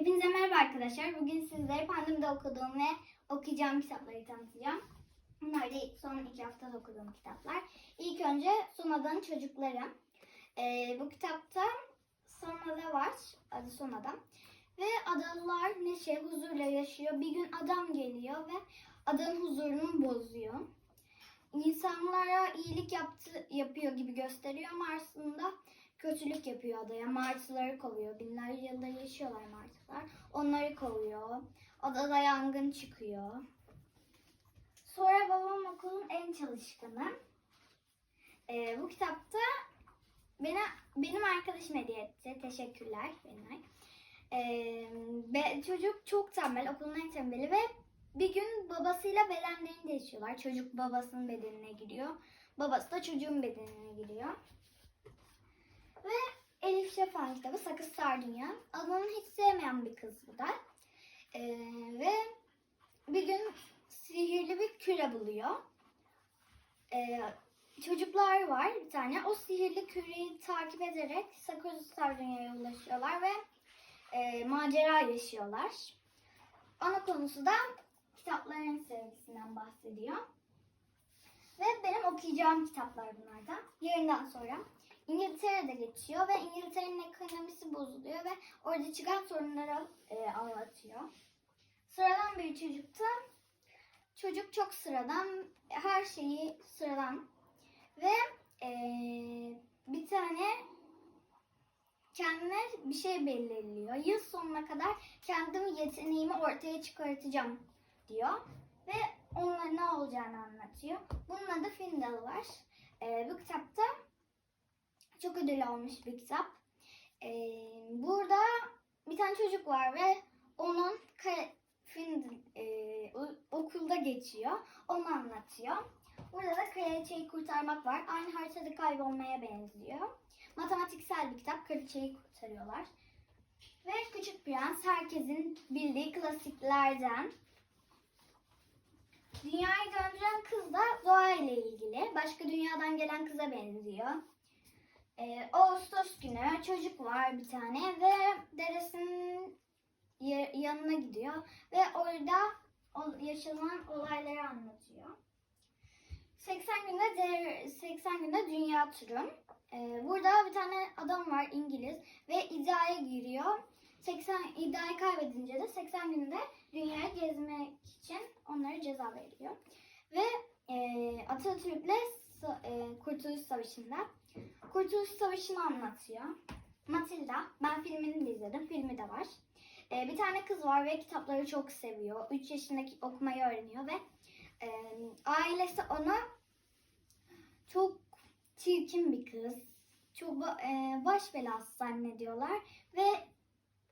Hepinize merhaba arkadaşlar. Bugün sizlere pandemide okuduğum ve okuyacağım kitapları tanıtacağım. Bunlar da son iki haftada okuduğum kitaplar. İlk önce Sonada'nın Çocukları. Ee, bu kitapta Sonada var. Adı Sonada. Ve adalılar neşe, huzurla yaşıyor. Bir gün adam geliyor ve adanın huzurunu bozuyor. İnsanlara iyilik yaptı, yapıyor gibi gösteriyor ama aslında kötülük yapıyor adaya. Martıları kovuyor. Binlerce yıldır yaşıyorlar martılar. Onları kovuyor. Adada yangın çıkıyor. Sonra babam okulun en çalışkanı. Ee, bu kitapta bana, benim arkadaşım hediye etti. Teşekkürler Benay. Ee, çocuk çok tembel, okulun en tembeli ve bir gün babasıyla bedenlerini değişiyorlar. Çocuk babasının bedenine giriyor. Babası da çocuğun bedenine giriyor. Ve Elif Şafak'ın kitabı Sakız Sardunya. Adını hiç sevmeyen bir kız bu da. Ee, ve bir gün sihirli bir küre buluyor. Ee, çocuklar var bir tane. O sihirli küreyi takip ederek Sakız Sardunya'ya ulaşıyorlar ve e, macera yaşıyorlar. Ana konusu da kitapların sevgisinden bahsediyor. Ve benim okuyacağım kitaplar bunlardan. Yarından sonra İngiltere'de geçiyor ve İngiltere'nin ekonomisi bozuluyor ve orada çıkan sorunları e, anlatıyor. Sıradan bir çocukta çocuk çok sıradan, her şeyi sıradan ve e, bir tane kendine bir şey belirliyor. Yıl sonuna kadar kendim yeteneğimi ortaya çıkartacağım diyor ve onunla ne olacağını anlatıyor. Bunun adı Findal var. E, bu kitapta çok ödül almış bir kitap. Ee, burada bir tane çocuk var ve onun film, e, okulda geçiyor. Onu anlatıyor. Burada da kraliçeyi kurtarmak var. Aynı haritada kaybolmaya benziyor. Matematiksel bir kitap. Kraliçeyi kurtarıyorlar. Ve Küçük Prens herkesin bildiği klasiklerden. Dünyayı döndüren kız da doğa ile ilgili. Başka dünyadan gelen kıza benziyor. Ee, Ağustos günü çocuk var bir tane ve dedesinin ya- yanına gidiyor ve orada yaşanan olayları anlatıyor. 80 günde de- 80 günde dünya turu. Ee, burada bir tane adam var İngiliz ve iddiaya giriyor. 80 iddiayı kaybedince de 80 günde dünyayı gezmek için onlara ceza veriyor. Ve e, Atatürk'le e, Kurtuluş Savaşı'nda Kurtuluş Savaşı'nı anlatıyor. Matilda. Ben filmini de izledim. Filmi de var. Ee, bir tane kız var ve kitapları çok seviyor. 3 yaşındaki okumayı öğreniyor ve e, ailesi onu çok çirkin bir kız. Çok e, baş belası zannediyorlar ve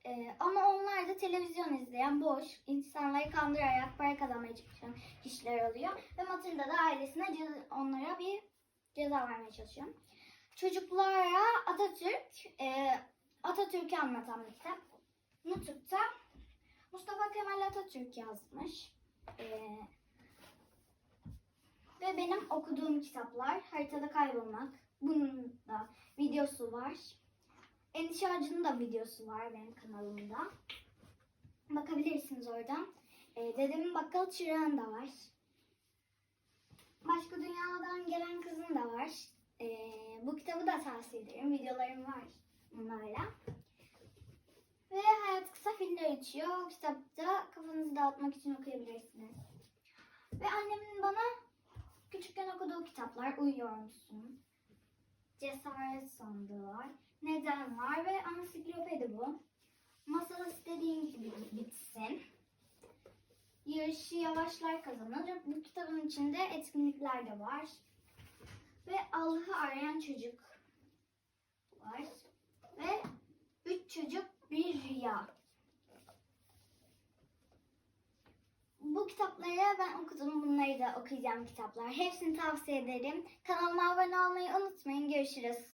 e, ama onlar da televizyon izleyen boş, insanları kandırarak para kazanmaya çalışan kişiler oluyor. Ve Matilda da ailesine onlara bir ceza vermeye çalışıyor. Çocuklara Atatürk, e, Atatürk'ü anlatan bir kitap. Nutuk'ta Mustafa Kemal Atatürk yazmış. E, ve benim okuduğum kitaplar Haritada Kaybolmak. Bunun da videosu var. Endişe Ağacı'nın da videosu var benim kanalımda. Bakabilirsiniz oradan. E, dedemin bakkal çırağın da var. Başka dünyadan gelen kızın da var. Ee, bu kitabı da tavsiye ederim. Videolarım var bunlarla. Ve Hayat Kısa Filler içiyor. Bu kitapta kafanızı dağıtmak için okuyabilirsiniz. Ve annemin bana küçükken okuduğu kitaplar Uyuyor musun? Cesaret sandığı var. Neden var ve ansiklopedi bu. Masal istediğin gibi bitsin. Yarışı yavaşlar kazanır. Bu kitabın içinde etkinlikler de var. Ve Allah'ı arayan çocuk var. Ve üç çocuk bir rüya. Bu kitapları ben okudum. Bunları da okuyacağım kitaplar. Hepsini tavsiye ederim. Kanalıma abone olmayı unutmayın. Görüşürüz.